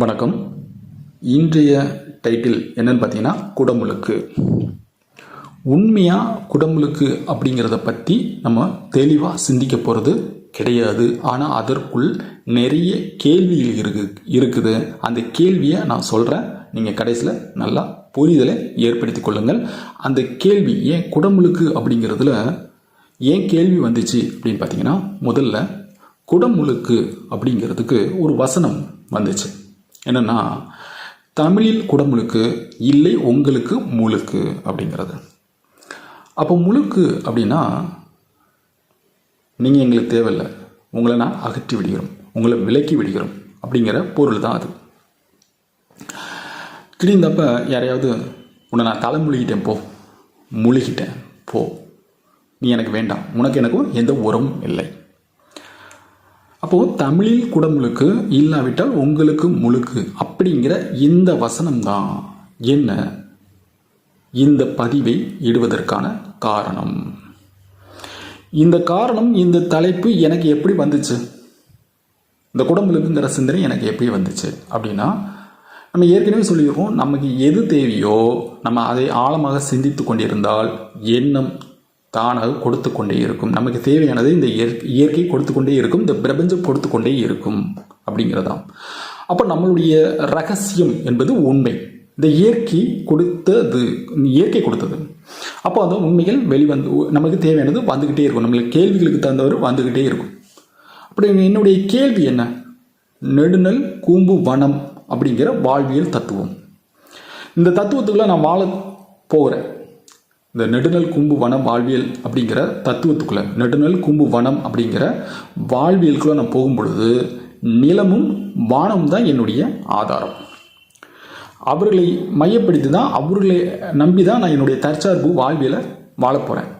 வணக்கம். இன்றைய டைட்டில் என்னன்னு பார்த்தீங்கன்னா குடமுழுக்கு. உண்மையாக குடமுழுக்கு அப்படிங்கிறத பற்றி நம்ம தெளிவாக சிந்திக்க போகிறது கிடையாது. ஆனால் அதற்குள் நிறைய கேள்விகள் இருக்கு இருக்குது. அந்த கேள்வியை நான் சொல்கிறேன் நீங்கள் கடைசியில் நல்லா புரிதலை ஏற்படுத்தி கொள்ளுங்கள். அந்த கேள்வி ஏன் குடமுழுக்கு? அப்படிங்கிறதுல ஏன் கேள்வி வந்துச்சு அப்படின்னு பார்த்தீங்கன்னா முதல்ல குடமுழுக்கு அப்படிங்கிறதுக்கு ஒரு வசனம் வந்துச்சு. என்னென்னா தமிழில் குடமுழுக்கு இல்லை உங்களுக்கு முழுக்கு அப்படிங்கிறது. அப்போ முழுக்கு அப்படின்னா நீங்கள் எங்களுக்கு தேவையில்லை. உங்களை நான் அகற்றி விடுகிறோம். உங்களை விலக்கி விடுகிறோம் அப்படிங்கிற பொருள் தான் அது. திடீர்ந்தப்ப யாரையாவது உன்னை நான் தலை முழுகிட்டேன் போ. முழுகிட்டேன் போ. நீ எனக்கு வேண்டாம். உனக்கு எனக்கும் எந்த உறவும் இல்லை. அப்போது தமிழில் குடமுழுக்கு இல்லாவிட்டால் உங்களுக்கு முழுக்கு. அப்படிங்கிற இந்த வசனம் தான் என்ன? இந்த பதிவை இடுவதற்கான காரணம். இந்த காரணம் இந்த தலைப்பு எனக்கு எப்படி வந்துச்சு? இந்த குடமுழுக்குங்கிற சிந்தனை எனக்கு எப்படி வந்துச்சு? அப்படின்னா நம்ம ஏற்கனவே சொல்லியிருக்கோம் நமக்கு எது தேவையோ நம்ம அதை ஆழமாக சிந்தித்து கொண்டிருந்தால் எண்ணம் தானாக கொடுத்து கொண்டே இருக்கும். நமக்கு தேவையானது இந்த இயற்கை இயற்கை கொடுத்து கொண்டே இருக்கும். இந்த பிரபஞ்சம் கொடுத்து கொண்டே இருக்கும் அப்படிங்கிறதாம். அப்போ நம்மளுடைய ரகசியம் என்பது உண்மை. இந்த இயற்கை கொடுத்தது. இயற்கை கொடுத்தது. அப்போ அந்த உண்மைகள் வெளிவந்து நமக்கு தேவையானது வந்துக்கிட்டே இருக்கும். நம்மளுக்கு கேள்விகளுக்கு தகுந்தவர் வந்துக்கிட்டே இருக்கும். அப்படி என்னுடைய கேள்வி என்ன? நெடுநல் கூம்பு வனம் அப்படிங்கிற வாழ்வியல் தத்துவம். இந்த தத்துவத்துக்குள்ளே நான் வாழ போகிறேன் இந்த நெடுநல் கும்பு வனம் வாழ்வியல் அப்படிங்கிற தத்துவத்துக்குள்ள நெடுநல் கும்பு வனம் அப்படிங்கிற வாழ்வியலுக்குள்ள நான் போகும்பொழுது நிலமும் வானமும் தான் என்னுடைய ஆதாரம். அவர்களை மையப்படுத்தி தான் அவர்களை நம்பி தான் நான் என்னுடைய தற்சார்பு வாழ்வியலை வாழ போகிறேன்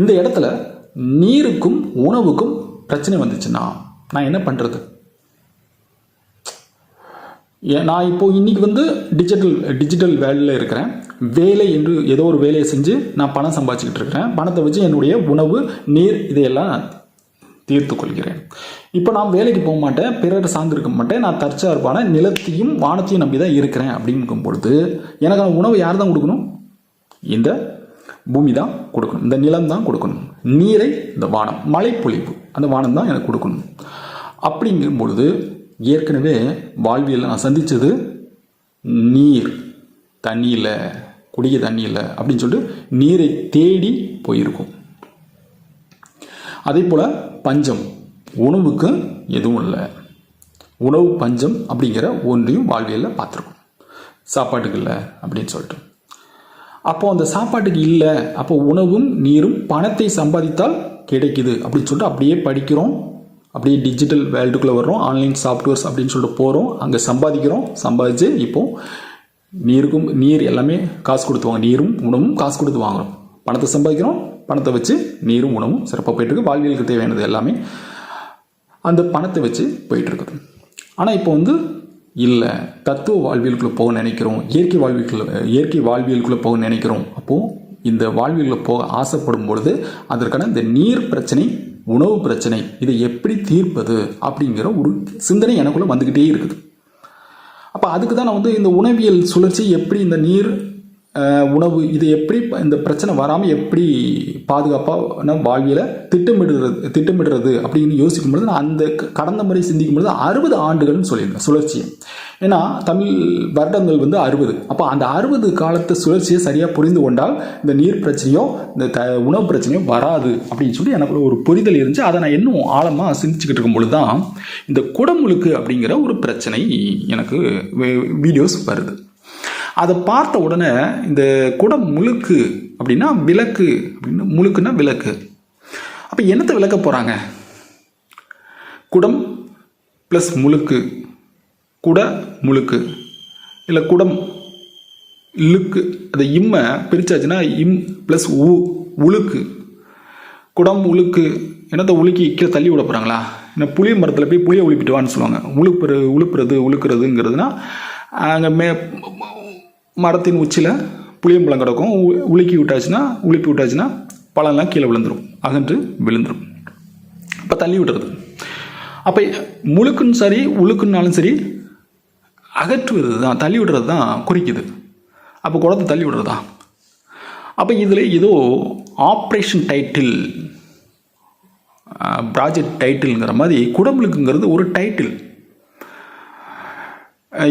இந்த இடத்துல நீருக்கும் உணவுக்கும் பிரச்சனை வந்துச்சுன்னா நான் என்ன பண்ணுறது நான் இப்போது இன்னைக்கு வந்து டிஜிட்டல் டிஜிட்டல் வேலையில் இருக்கிறேன். வேலை என்று ஏதோ ஒரு வேலையை செஞ்சு நான் பணம் சம்பாதிச்சுக்கிட்டு இருக்கிறேன். பணத்தை வச்சு என்னுடைய உணவு நீர் இதையெல்லாம் தீர்த்து கொள்கிறேன். இப்போ நான் வேலைக்கு போக மாட்டேன். பிறர் சார்ந்திருக்க மாட்டேன். நான் தற்சார்பான நிலத்தையும் வானத்தையும் நம்பி தான் இருக்கிறேன் அப்படிங்கும் பொழுது எனக்கான உணவு யார் தான் கொடுக்கணும்? இந்த பூமி தான் கொடுக்கணும். இந்த நிலம் தான் கொடுக்கணும். நீரை இந்த வானம் மழை பொழிவு அந்த வானம் தான் எனக்கு கொடுக்கணும். அப்படிங்கும் பொழுது ஏற்கனவே வாழ்வியல் நான் சந்தித்தது நீர் தண்ணியில். குடிக்க தண்ணி இல்லை அப்படின்னு சொல்லிட்டு நீரை தேடி போயிருக்கும். அதே போல் பஞ்சம் உணவுக்கு எதுவும் இல்லை. உணவு பஞ்சம் அப்படிங்கிற ஒன்றையும் வாழ்வியலில் பார்த்துருக்கோம். சாப்பாட்டுக்கு இல்லை அப்படின்னு சொல்லிட்டு. அப்போ அந்த சாப்பாட்டுக்கு இல்லை அப்போ உணவும் நீரும் பணத்தை சம்பாதித்தால் கிடைக்குது அப்படின்னு சொல்லிட்டு அப்படியே படிக்கிறோம். அப்படியே டிஜிட்டல் வேர்ல்டுக்குள்ளே வர்றோம். ஆன்லைன் சாஃப்ட்வேர்ஸ் அப்படின்னு சொல்லிட்டு போகிறோம் அங்கே சம்பாதிக்கிறோம். சம்பாதிச்சு இப்போது நீருக்கும் நீர் எல்லாமே காசு கொடுத்து வாங்க நீரும் உணவும் காசு கொடுத்து வாங்கணும். பணத்தை சம்பாதிக்கிறோம் பணத்தை வச்சு நீரும் உணவும் சிறப்பாக போயிட்டுருக்கு. வாழ்வியலுக்கு தேவையானது எல்லாமே அந்த பணத்தை வச்சு போயிட்டுருக்குது ஆனால் இப்போ வந்து இல்லை. தத்துவ வாழ்வியலுக்குள்ளே போக நினைக்கிறோம். இயற்கை வாழ்வியலுக்குள்ள இயற்கை வாழ்வியலுக்குள்ளே போக நினைக்கிறோம். அப்போது இந்த வாழ்வியலில் போக ஆசைப்படும் பொழுது அதற்கான இந்த நீர் பிரச்சனை உணவு பிரச்சனை இதை எப்படி தீர்ப்பது அப்படிங்கிற ஒரு சிந்தனை எனக்குள்ளே வந்துக்கிட்டே இருக்குது. அதுக்கு தான் நான் வந்து இந்த உணவியல் சுழற்சி எப்படி இந்த நீர் உணவு இது எப்படி இந்த பிரச்சனை வராமல் எப்படி பாதுகாப்பாக நம்ம வாழ்வியலை திட்டமிடுறது திட்டமிடுறது அப்படின்னு யோசிக்கும் பொழுது நான் அந்த கடந்த முறை சிந்திக்கும் பொழுது அறுபது ஆண்டுகள்னு சொல்லியிருந்தேன் சுழற்சியை. ஏன்னா தமிழ் வருடங்கள் வந்து அறுபது. அப்போ அந்த அறுபது காலத்து சுழற்சியை சரியாக புரிந்து கொண்டால் இந்த நீர் பிரச்சனையோ இந்த த உணவு பிரச்சனையோ வராது அப்படின்னு சொல்லி எனக்கு ஒரு புரிதல் இருந்துச்சு. அதை நான் இன்னும் ஆழமாக சிந்திச்சுக்கிட்டு இருக்கும் பொழுது தான் இந்த குடமுழுக்கு அப்படிங்கிற ஒரு பிரச்சனை எனக்கு வீடியோஸ் வருது. அதை பார்த்த உடனே இந்த குடம் முழுக்கு அப்படின்னா விளக்கு அப்படின்னு முழுக்குன்னா விளக்கு. அப்போ என்னத்தை விளக்க போகிறாங்க குடம் ப்ளஸ் முழுக்கு. குட முழுக்கு. இல்லை குடம் லுக்கு அந்த இம்மை பிரிச்சாச்சுன்னா இம் ப்ளஸ் உ உழுக்கு. குடம் உழுக்கு. என்னத்தை உலுக்கி கீழே தள்ளி விட போகிறாங்களா என்ன புளிய மரத்தில் போய் புளியை உழுப்பிட்டு வான்னு சொல்லுவாங்க. உழுப்புற உழுப்புறது உழுக்கிறதுங்கிறதுனா அங்கே மே மரத்தின் உச்சியில் புளியம்பழம் கிடக்கும். உ- உலுக்கி விட்டாச்சுன்னா உலுப்பி விட்டாச்சுன்னா பழம்லாம் கீழே விழுந்துடும் அகன்று விழுந்துடும் இப்போ தள்ளி விடுறது அப்போ முழுக்குன்னு சரி உழுக்குன்னாலும் சரி அகற்றுவது தான் தள்ளி விடுறது தான் குறிக்குது. அப்போ குடத்தை தள்ளி விடுறதா? அப்போ இதில் ஏதோ ஆப்ரேஷன் டைட்டில் ப்ராஜெக்ட் டைட்டில்ங்கிற மாதிரி குடமுழுக்குங்கிறது ஒரு டைட்டில்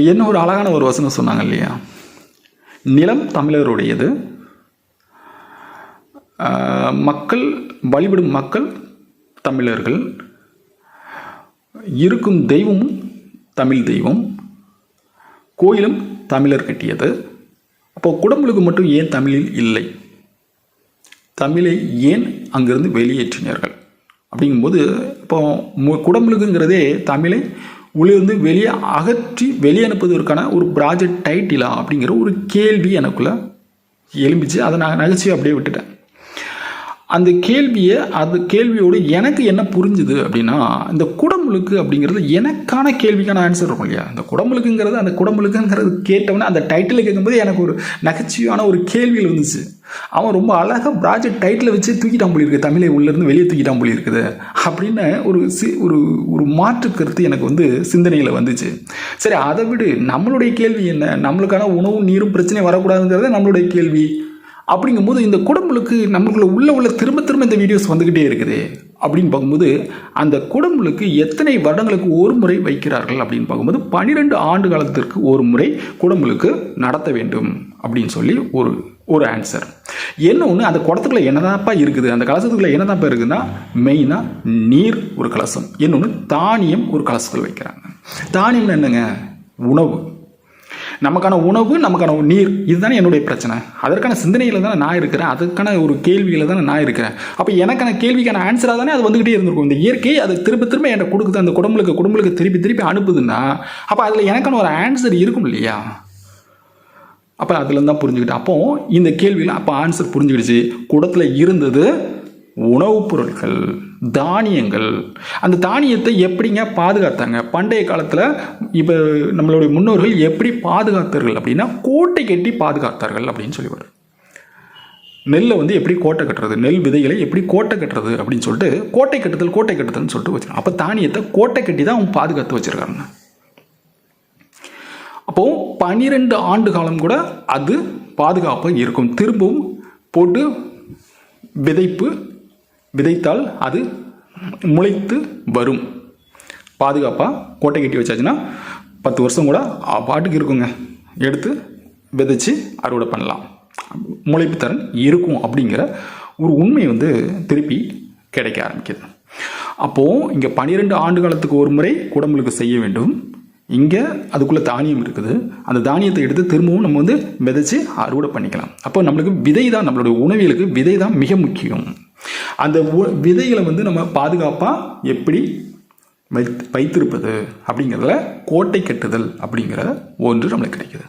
என்ன ஒரு அழகான ஒரு வசனம் சொன்னாங்க இல்லையா? நிலம் தமிழருடையது. மக்கள் வழிபடும் மக்கள் தமிழர்கள். இருக்கும் தெய்வமும் தமிழ் தெய்வம். கோயிலும் தமிழர் கட்டியது. அப்போ குடமுழுக்கு மட்டும் ஏன் தமிழில் இல்லை? தமிழை ஏன் அங்கிருந்து வெளியேற்றினார்கள்? அப்படிங்கும்போது இப்போ மு- குடமுழுக்குங்கிறதே தமிழை உள்ளிருந்து வெளியே அகற்றி வெளியே அனுப்புவதற்கான ஒரு ப்ராஜெக்ட் டைட்டிலா அப்படிங்கிற ஒரு கேள்வி எனக்குள்ளே எலும்பிச்சு அதை நான் நகைச்சுவை அப்படியே விட்டுட்டேன். அந்த கேள்வியை அது கேள்வியோடு எனக்கு என்ன புரிஞ்சுது அப்படின்னா இந்த குடமுழுக்கு அப்படிங்கிறது எனக்கான கேள்விக்கான ஆன்சர் இருக்கும் இல்லையா? அந்த குடமுழுக்குங்கிறது அந்த குடமுழுக்குங்கிறது கேட்டவனே அந்த டைட்டில் கேட்கும்போது எனக்கு ஒரு நகைச்சுவையான ஒரு கேள்வியில் வந்துச்சு அவன் ரொம்ப அழகாக ப்ராஜெக்ட் டைட்டில் வச்சு தூக்கிட்டான் போலிருக்கு தமிழை உள்ளேருந்து வெளியே தூக்கிட்டான் போல இருக்குது. அப்படின்னு ஒரு சி ஒரு ஒரு மாற்று கருத்து எனக்கு வந்து சிந்தனையில் வந்துச்சு. சரி அதை விடு. நம்மளுடைய கேள்வி என்ன? நம்மளுக்கான உணவும் நீரும் பிரச்சனை வரக்கூடாதுங்கிறத நம்மளுடைய கேள்வி. அப்படிங்கும்போது இந்த குடமுழுக்கு நம்மளுக்குள்ள உள்ள உள்ள திரும்ப திரும்ப இந்த வீடியோஸ் வந்துக்கிட்டே இருக்குது. அப்படின்னு பார்க்கும்போது அந்த குடமுழுக்கு எத்தனை வருடங்களுக்கு ஒரு முறை வைக்கிறார்கள் அப்படின்னு பார்க்கும்போது பன்னிரெண்டு ஆண்டு காலத்திற்கு ஒரு முறை குடமுழுக்கு நடத்த வேண்டும் அப்படின்னு சொல்லி ஒரு ஒரு ஆன்சர் என்ன ஒன்று அந்த குடத்துக்குள்ள என்னதான்ப்பா இருக்குது? அந்த கலசத்துக்குள்ள என்னதான்ப்பா இருக்குதுன்னா மெயினாக நீர் ஒரு கலசம். இன்னொன்று தானியம் ஒரு கலசத்தில் வைக்கிறாங்க. தானியம்னு என்னங்க? உணவு. நமக்கான உணவு நமக்கான நீர் இதுதானே என்னுடைய பிரச்சனை. அதற்கான சிந்தனையில் தானே நான் இருக்கிறேன். அதுக்கான ஒரு கேள்வியில் தானே நான் இருக்கிறேன். அப்போ எனக்கான கேள்விக்கான ஆன்சராக தானே அது வந்துக்கிட்டே இருந்திருக்கும். இந்த இயற்கை அது திரும்ப திரும்ப என்கிட்ட கொடுக்குது. அந்த குடம்புலுக்கு குடம்புலுக்கு திருப்பி திருப்பி அனுப்புதுன்னா அப்போ அதில் எனக்கான ஒரு ஆன்சர் இருக்கும் இல்லையா? அப்போ அதுல தான் புரிஞ்சுக்கிட்டேன். அப்போது இந்த கேள்வியில் அப்போ ஆன்சர் புரிஞ்சுக்கிடுச்சு. குடத்தில் இருந்தது உணவுப் பொருட்கள் தானியங்கள். அந்த தானியத்தை எப்படிங்க பாதுகாத்தாங்க? பண்டைய காலத்தில் இப்போ நம்மளுடைய முன்னோர்கள் எப்படி பாதுகாத்தார்கள் அப்படின்னா கோட்டை கட்டி பாதுகாத்தார்கள் அப்படின்னு சொல்லி வரும். நெல்லை வந்து எப்படி கோட்டை கட்டுறது? நெல் விதைகளை எப்படி கோட்டை கட்டுறது அப்படின்னு சொல்லிட்டு கோட்டை கட்டுதல் கோட்டை கட்டுதல்னு சொல்லிட்டு வச்சிருக்காங்க. அப்போ தானியத்தை கோட்டை கட்டி தான் அவங்க பாதுகாத்து வச்சுருக்காங்க. அப்போ பன்னிரெண்டு ஆண்டு காலம் கூட அது பாதுகாப்பாக இருக்கும். திரும்பவும் போட்டு விதைப்பு விதைத்தால் அது முளைத்து வரும். பாதுகாப்பாக கோட்டை கட்டி வச்சாச்சுன்னா பத்து வருஷம் கூட பாட்டுக்கு இருக்குங்க. எடுத்து விதைச்சி அறுவடை பண்ணலாம். முளைப்பு திறன் இருக்கும் அப்படிங்கிற ஒரு உண்மை வந்து திருப்பி கிடைக்க ஆரம்பிக்குது. அப்போது இங்கே பன்னிரெண்டு ஆண்டு காலத்துக்கு ஒரு முறை குடமுழுக்கு செய்ய வேண்டும். இங்கே அதுக்குள்ளே தானியம் இருக்குது. அந்த தானியத்தை எடுத்து திரும்பவும் நம்ம வந்து விதைச்சி அறுவடை பண்ணிக்கலாம். அப்போ நம்மளுக்கு விதை தான் நம்மளுடைய உணவியலுக்கு விதை தான் மிக முக்கியம். அந்த விதைகளை வந்து நம்ம பாதுகாப்பாக எப்படி வைத்து வைத்திருப்பது அப்படிங்கிறதுல கோட்டை கட்டுதல் அப்படிங்கிற ஒன்று நம்மளுக்கு கிடைக்குது.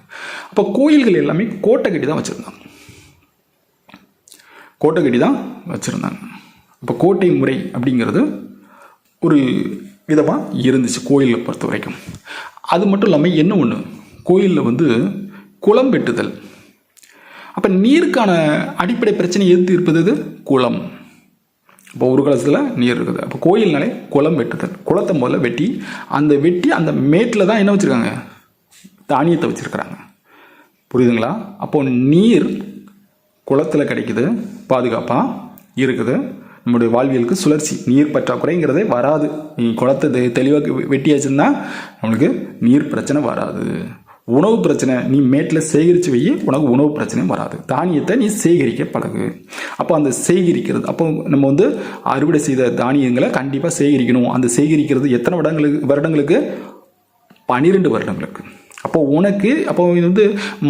அப்போ கோயில்கள் எல்லாமே கோட்டை கட்டி தான் வச்சுருந்தாங்க. கோட்டை கட்டி தான் வச்சுருந்தாங்க. இப்போ கோட்டை முறை அப்படிங்கிறது ஒரு விதமாக இருந்துச்சு கோயிலை பொறுத்த வரைக்கும். அது மட்டும் இல்லாமல் என்ன ஒன்று கோயிலில் வந்து குளம் வெட்டுதல். அப்போ நீருக்கான அடிப்படை பிரச்சனை எது இருப்பது இது? குளம். இப்போ ஒரு காலத்தில் நீர் இருக்குது. அப்போ கோயில்னாலே குளம் வெட்டுதல். குளத்தை முதல்ல வெட்டி அந்த வெட்டி அந்த மேட்டில் தான் என்ன வச்சுருக்காங்க? தானியத்தை வச்சுருக்குறாங்க. புரியுதுங்களா? அப்போ நீர் குளத்தில் கிடைக்குது பாதுகாப்பாக இருக்குது. நம்முடைய வாழ்வியலுக்கு சுழற்சி. நீர் பற்றாக்குறைங்கிறதே வராது. நீ குளத்தை தெ- தெளிவாக வெட்டியாச்சுன்னா நம்மளுக்கு நீர் பிரச்சனை வராது. உணவு பிரச்சனை நீ மேட்டில் சேகரித்து வை உனக்கு உணவு பிரச்சனையும் வராது. தானியத்தை நீ சேகரிக்க பழகு. அப்போ அந்த சேகரிக்கிறது அப்போ நம்ம வந்து அறுவடை செய்த தானியங்களை கண்டிப்பாக சேகரிக்கணும். அந்த சேகரிக்கிறது எத்தனை வருடங்களுக்கு வருடங்களுக்கு? பன்னிரெண்டு வருடங்களுக்கு. அப்போ உனக்கு அப்போ இது வந்து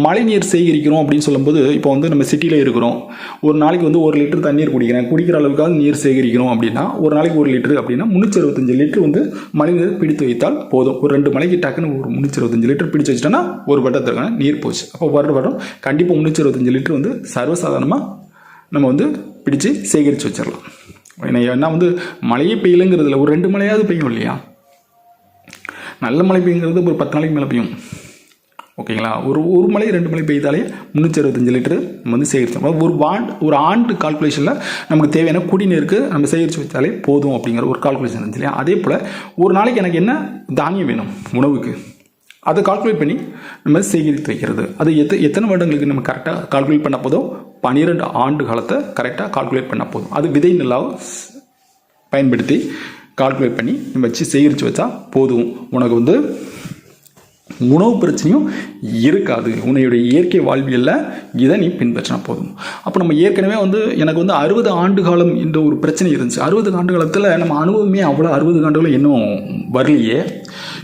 மழைநீர் சேகரிக்கிறோம் அப்படின்னு சொல்லும்போது இப்போ வந்து நம்ம சிட்டியில் இருக்கிறோம். ஒரு நாளைக்கு வந்து ஒரு லிட்டர் தண்ணீர் குடிக்கிறேன். குடிக்கிற அளவுக்காக நீர் சேகரிக்கணும் அப்படின்னா ஒரு நாளைக்கு ஒரு லிட்டர் அப்படின்னா முந்நூற்றி அறுபத்தஞ்சு லிட்டர் வந்து மழைநீர் பிடித்து வைத்தால் போதும். ஒரு ரெண்டு மலைக்கு டக்குன்னு ஒரு முந்நூற்றி அறுபத்தஞ்சு லிட்டர் பிடிச்சு வச்சிட்டோன்னா ஒரு வட்டத்திற்கான நீர் போச்சு. அப்போ வருட வருடம் கண்டிப்பாக முந்நூற்றி அறுபத்தஞ்சு லிட்டர் வந்து சர்வசாதாரணமாக நம்ம வந்து பிடிச்சு சேகரித்து வச்சிடலாம் ஏன்னா ஏன்னா வந்து மழையே பெய்யலைங்கிறதுல ஒரு ரெண்டு மழையாவது பெய்யும் இல்லையா? நல்ல மழை பெய்யுங்கிறது ஒரு பத்து நாளைக்கு மேலே பெய்யும். ஓகேங்களா? ஒரு ஒரு மழை ரெண்டு மலை பெய்தாலே முந்நூற்றி அறுபத்தஞ்சு லிட்டரு நம்ம வந்து சேகரிச்சோம் ஒரு வாண்ட் ஒரு ஆண்டு கால்குலேஷனில் நமக்கு தேவையான குடிநீருக்கு நம்ம சேகரித்து வச்சாலே போதும் அப்படிங்கிற ஒரு கால்குலேஷன் இருந்துச்சு இல்லையா? அதே போல் ஒரு நாளைக்கு எனக்கு என்ன தானியம் வேணும் உணவுக்கு? அதை கால்குலேட் பண்ணி நம்ம சேகரித்து வைக்கிறது. அது எத்த எத்தனை வருடங்களுக்கு நம்ம கரெக்டாக கால்குலேட் பண்ண போதும்? பன்னிரெண்டு ஆண்டு காலத்தை கரெக்டாக கால்குலேட் பண்ண போதும். அது விதை நிலாவை பயன்படுத்தி கால்குலேட் பண்ணி நம்ம வச்சு சேகரித்து வச்சா போதும். உனக்கு வந்து உணவு பிரச்சனையும் இருக்காது. உன்னையுடைய இயற்கை வாழ்வியலில் இதை நீ பின்பற்றினா போதும். அப்போ நம்ம ஏற்கனவே வந்து எனக்கு வந்து அறுபது ஆண்டு காலம் என்ற ஒரு பிரச்சனை இருந்துச்சு. அறுபது ஆண்டு காலத்தில் நம்ம அனுபவமே அவ்வளோ அறுபது ஆண்டுகளும் இன்னும் வரலையே.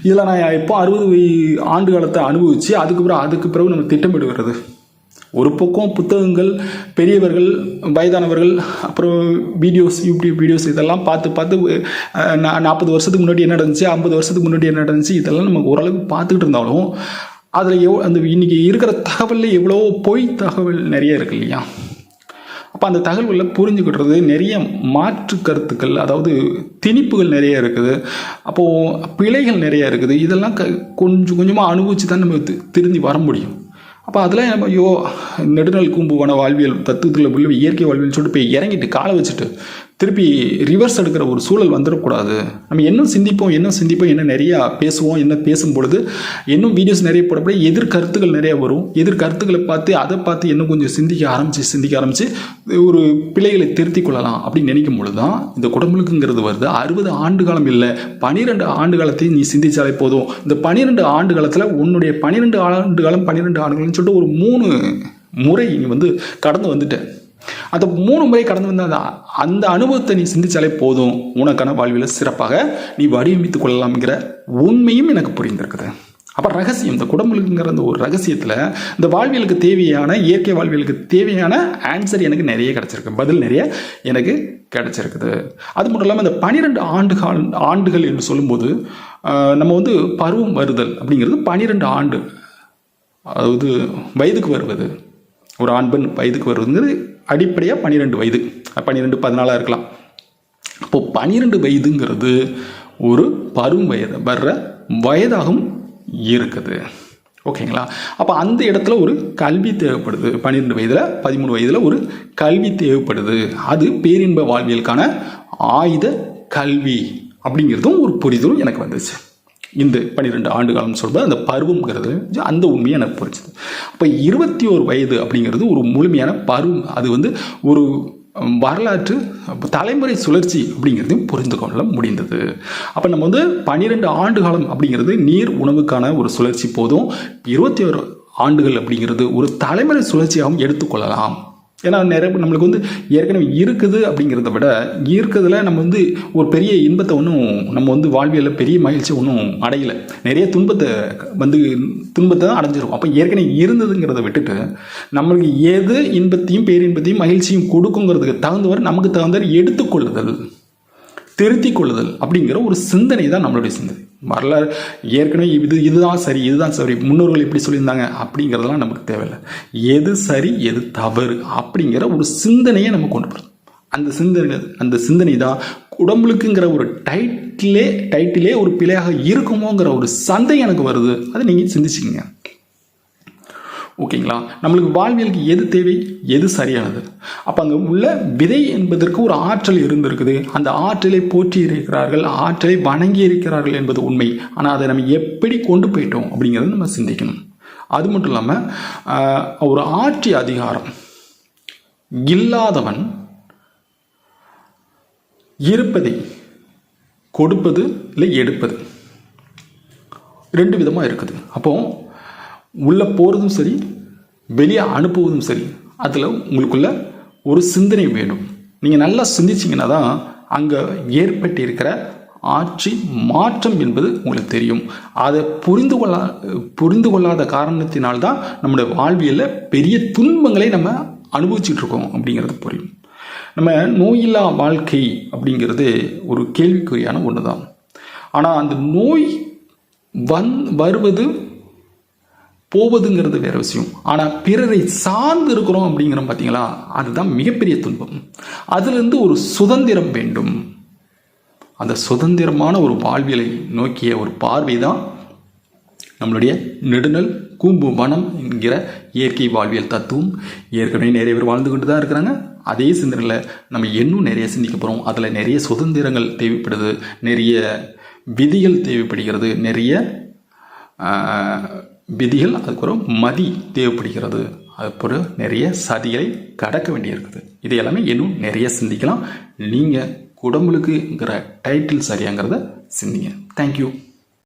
இதில் நான் இப்போ அறுபது ஆண்டு காலத்தை அனுபவித்து அதுக்கப்புறம் அதுக்கு பிறகு நம்ம திட்டமிடுகிறது. ஒரு பக்கம் புத்தகங்கள் பெரியவர்கள் வயதானவர்கள் அப்புறம் வீடியோஸ் யூடியூப் வீடியோஸ் இதெல்லாம் பார்த்து பார்த்து நாற்பது வருஷத்துக்கு முன்னாடி என்ன நடந்துச்சு ஐம்பது வருஷத்துக்கு முன்னாடி என்ன நடந்துச்சு இதெல்லாம் நம்ம ஓரளவுக்கு பார்த்துக்கிட்டு இருந்தாலும் அதில் எவ் அந்த இன்றைக்கி இருக்கிற தகவலில் எவ்வளோ பொய் தகவல் நிறைய இருக்கு இல்லையா? அப்போ அந்த தகவல்களை புரிஞ்சுக்கிட்டுறது நிறைய மாற்று கருத்துக்கள் அதாவது திணிப்புகள் நிறைய இருக்குது. அப்போது பிழைகள் நிறைய இருக்குது. இதெல்லாம் க கொஞ்சம் கொஞ்சமாக அனுபவித்து தான் நம்ம தி- திருந்தி வர முடியும். அப்போ அதெல்லாம் நம்ம ஐயோ நெடுநல் கூம்புவான வாழ்வியல் தத்துவத்தில் உள்ள இயற்கை வாழ்வியல் சொல்லிட்டு போய் இறங்கிட்டு காலை வச்சுட்டு திருப்பி ரிவர்ஸ் எடுக்கிற ஒரு சூழல் வந்துடக்கூடாது. நம்ம இன்னும் சிந்திப்போம் இன்னும் சிந்திப்போம் என்ன நிறையா பேசுவோம் என்ன பேசும் பொழுது இன்னும் வீடியோஸ் நிறைய போடப்பட எதிர்கருத்துகள் நிறைய வரும். எதிர்கருத்துக்களை பார்த்து அதை பார்த்து இன்னும் கொஞ்சம் சிந்திக்க ஆரம்பித்து சிந்திக்க ஆரம்பித்து ஒரு பிள்ளைகளை திருத்திக் கொள்ளலாம் அப்படின்னு நினைக்கும் பொழுது தான் இந்த குடமுழுக்குங்கிறது வருது. அறுபது ஆண்டு காலம் இல்லை பனிரெண்டு ஆண்டு காலத்தையும் நீ சிந்திச்சாலே போதும். இந்த பனிரெண்டு ஆண்டு காலத்தில் உன்னுடைய பன்னிரெண்டு ஆண்டு காலம் பன்னிரெண்டு ஆண்டுகள்னு சொல்லிட்டு ஒரு மூணு முறை நீ வந்து கடந்து வந்துட்டேன் அந்த மூணு முறை கடந்து வந்த அந்த அந்த அனுபவத்தை நீ சிந்திச்சாலே போதும். உனக்கான வாழ்வில் சிறப்பாக நீ வடிவமைத்துக் கொள்ளலாம்ங்கிற உண்மையும் எனக்கு புரிந்திருக்குது. அப்போ ரகசியம் இந்த குடமுழுக்குங்கிற அந்த ஒரு ரகசியத்தில் இந்த வாழ்வியலுக்கு தேவையான இயற்கை வாழ்வியலுக்கு தேவையான ஆன்சர் எனக்கு நிறைய கிடச்சிருக்கு. பதில் நிறைய எனக்கு கிடச்சிருக்குது. அது மட்டும் இல்லாமல் இந்த பனிரெண்டு ஆண்டு ஆண்டுகள் என்று சொல்லும்போது நம்ம வந்து பருவம் வருதல் அப்படிங்கிறது பனிரெண்டு ஆண்டு. அதாவது வயதுக்கு வருவது. ஒரு ஆண் பெண் வயதுக்கு வருவதுங்கிறது அடிப்படையாக பன்னிரெண்டு வயது. பன்னிரெண்டு பதினாலாக இருக்கலாம். அப்போது பன்னிரெண்டு வயதுங்கிறது ஒரு பரும் வயது வர்ற வயதாகவும் இருக்குது. ஓகேங்களா? அப்போ அந்த இடத்துல ஒரு கல்வி தேவைப்படுது. பன்னிரெண்டு வயதில் பதிமூணு வயதில் ஒரு கல்வி தேவைப்படுது. அது பேரின்ப வாழ்வியலுக்கான ஆயுத கல்வி அப்படிங்கிறதும் ஒரு புரிதலும் எனக்கு வந்துச்சு இந்த பன்னிரெண்டு ஆண்டு காலம் சொல்வது அந்த பருவம்ங்கிறது அந்த உண்மையை எனக்கு புரிச்சுது அப்போ இருபத்தி ஒரு வயது அப்படிங்கிறது ஒரு முழுமையான பருவம். அது வந்து ஒரு வரலாற்று தலைமுறை சுழற்சி அப்படிங்கிறதையும் புரிந்து கொள்ள முடிந்தது. அப்போ நம்ம வந்து பன்னிரெண்டு ஆண்டு காலம் அப்படிங்கிறது நீர் உணவுக்கான ஒரு சுழற்சி போதும். இருபத்தி ஒரு ஆண்டுகள் அப்படிங்கிறது ஒரு தலைமுறை சுழற்சியாகவும் எடுத்துக்கொள்ளலாம். ஏன்னா நிறைய நம்மளுக்கு வந்து ஏற்கனவே இருக்குது அப்படிங்கிறத விட இருக்கிறதுல நம்ம வந்து ஒரு பெரிய இன்பத்தை ஒன்றும் நம்ம வந்து வாழ்வியலில் பெரிய மகிழ்ச்சி ஒன்றும் அடையலை. நிறைய துன்பத்தை வந்து துன்பத்தை தான் அடைஞ்சிரும் அப்போ ஏற்கனவே இருந்ததுங்கிறத விட்டுட்டு நம்மளுக்கு எது இன்பத்தையும் பேரின்பத்தையும் மகிழ்ச்சியும் கொடுக்குங்கிறதுக்கு தகுந்தவர் நமக்கு தகுந்தவர் எடுத்துக்கொள்ளுதல். திருத்திக் கொள்ளுதல் அப்படிங்கிற ஒரு சிந்தனை தான் நம்மளுடைய சிந்தனை. வரலாறு ஏற்கனவே இது இதுதான் சரி இதுதான் சரி முன்னோர்கள் இப்படி சொல்லியிருந்தாங்க அப்படிங்கிறதெல்லாம் நமக்கு தேவையில்லை. எது சரி எது தவறு அப்படிங்கிற ஒரு சிந்தனையை நம்ம கொண்டு போகிறோம் அந்த சிந்தனை அந்த சிந்தனை தான் உடம்புக்குங்கிற ஒரு டைட்டிலே டைட்டிலே ஒரு பிழையாக இருக்குமோங்கிற ஒரு சந்தை எனக்கு வருது. அதை நீங்கள் சிந்திச்சுக்கோங்க. ஓகேங்களா? நம்மளுக்கு வாழ்வியலுக்கு எது தேவை எது சரியானது? அப்போ அங்கே உள்ள விதை என்பதற்கு ஒரு ஆற்றல் இருந்திருக்குது. அந்த ஆற்றலை போற்றி இருக்கிறார்கள் ஆற்றலை வணங்கி இருக்கிறார்கள் என்பது உண்மை. ஆனால் அதை நம்ம எப்படி கொண்டு போயிட்டோம் அப்படிங்கிறத நம்ம சிந்திக்கணும். அது மட்டும் இல்லாமல் ஒரு ஆட்சி அதிகாரம். இல்லாதவன் இருப்பதை கொடுப்பது இல்லை எடுப்பது. ரெண்டு விதமாக இருக்குது. அப்போது உள்ளே போகிறதும் சரி வெளியே அனுப்புவதும் சரி அதில் உங்களுக்குள்ள ஒரு சிந்தனை வேணும். நீங்கள் நல்லா சிந்திச்சிங்கன்னா தான் அங்கே ஏற்பட்டிருக்கிற ஆட்சி மாற்றம் என்பது உங்களுக்கு தெரியும். அதை புரிந்து கொள்ளா புரிந்து கொள்ளாத காரணத்தினால்தான் நம்முடைய வாழ்வியலில் பெரிய துன்பங்களை நம்ம அனுபவிச்சுட்டு இருக்கோம் அப்படிங்கிறது புரியும். நம்ம நோயில்லா வாழ்க்கை அப்படிங்கிறது ஒரு கேள்விக்குறியான ஒன்று தான் ஆனால் அந்த நோய் வந் வருவது போவதுங்கிறது வேற விஷயம். ஆனால் பிறரை சார்ந்து இருக்கிறோம் அப்படிங்கிறோம் பார்த்தீங்களா அதுதான் மிகப்பெரிய துன்பம். அதுலேருந்து ஒரு சுதந்திரம் வேண்டும். அந்த சுதந்திரமான ஒரு வாழ்வியலை நோக்கிய ஒரு பார்வை தான் நம்மளுடைய நெடுநல் கூம்பு வனம் என்கிற இயற்கை வாழ்வியல் தத்துவம். ஏற்கனவே நிறைய பேர் வாழ்ந்து கொண்டு தான் இருக்கிறாங்க. அதே சிந்தனையில் நம்ம இன்னும் நிறைய சிந்திக்க போகிறோம் அதில் நிறைய சுதந்திரங்கள் தேவைப்படுது. நிறைய விதிகள் தேவைப்படுகிறது. நிறைய விதிகள் அதுக்கு ஒரு மதி தேவைப்படுகிறது. அதுக்கப்புறம் நிறைய சதிகளை கடக்க வேண்டியிருக்குது. இது எல்லாமே இன்னும் நிறைய சிந்திக்கலாம். நீங்கள் குடமுழுக்குங்கிற டைட்டில் சரியாங்கிறத சிந்திங்க. தேங்க்யூ